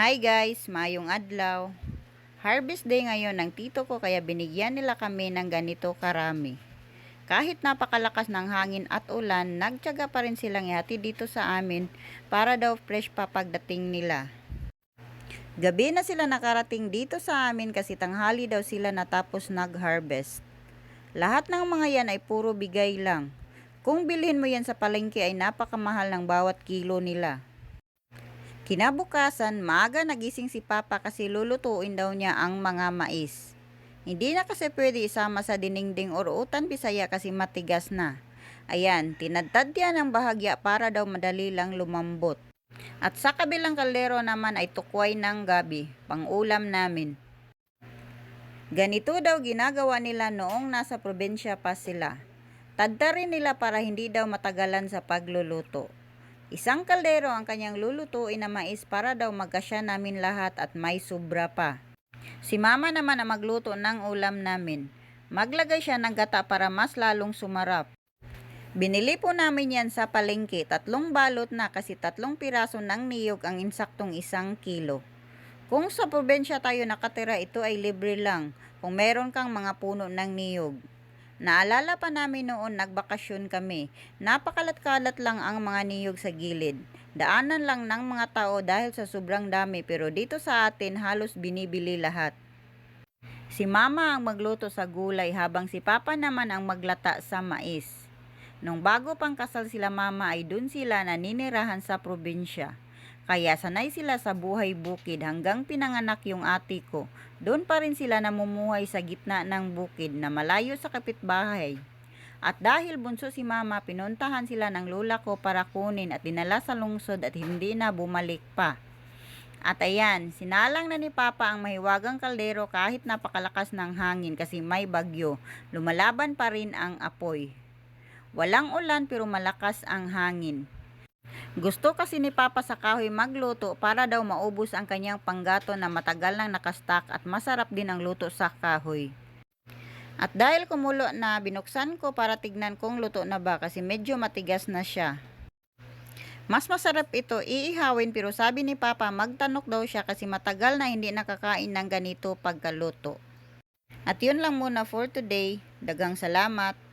Hi guys, mayong adlaw. Harvest day ngayon ng tito ko kaya binigyan nila kami ng ganito karami. Kahit napakalakas ng hangin at ulan, nagtyaga pa rin silang ihati dito sa amin para daw fresh pa pagdating nila. Gabi na sila nakarating dito sa amin kasi tanghali daw sila natapos nag-harvest. Lahat ng mga yan ay puro bigay lang. Kung bilhin mo yan sa palengke ay napakamahal ng bawat kilo nila. Kinabukasan, maaga nagising si Papa kasi lulutuin daw niya ang mga mais. Hindi na kasi pwede isama sa diningding or utan bisaya kasi matigas na. Ayan, tinadtad yan ang bahagya para daw madali lang lumambot. At sa kabilang kaldero naman ay tukway ng gabi, pang-ulam namin. Ganito daw ginagawa nila noong nasa probinsya pa sila. Tadda rin nila para hindi daw matagalan sa pagluluto. Isang kaldero ang kanyang lulutuin na mais para daw magkasya namin lahat at may sobra pa. Si mama naman ang magluto ng ulam namin. Maglagay siya ng gata para mas lalong sumarap. Binili po namin yan sa palengke, tatlong balot na kasi tatlong piraso ng niyog ang insaktong isang kilo. Kung sa probinsya tayo nakatira, ito ay libre lang kung meron kang mga puno ng niyog. Naalala pa namin noon nagbakasyon kami. Napakalat-kalat lang ang mga niyog sa gilid. Daanan lang ng mga tao dahil sa sobrang dami pero dito sa atin halos binibili lahat. Si mama ang magluto sa gulay habang si papa naman ang maglata sa mais. Nung bago pang kasal sila mama ay dun sila naninirahan sa probinsya. Kaya sanay sila sa buhay bukid hanggang pinanganak yung ate ko. Doon pa rin sila namumuhay sa gitna ng bukid na malayo sa kapitbahay. At dahil bunso si mama, pinuntahan sila ng lola ko para kunin at dinala sa lungsod at hindi na bumalik pa. At ayan, sinalang na ni Papa ang mahiwagang kaldero kahit napakalakas ng hangin kasi may bagyo. Lumalaban pa rin ang apoy. Walang ulan pero malakas ang hangin. Gusto kasi ni Papa sa kahoy magluto para daw maubos ang kanyang panggato na matagal nang nakastak at masarap din ang luto sa kahoy. At dahil kumulo na, binuksan ko para tignan kung luto na ba kasi medyo matigas na siya. Mas masarap ito iihawin pero sabi ni Papa magtanok daw siya kasi matagal na hindi nakakain ng ganito pagkaluto. At yun lang muna for today. Dagang salamat.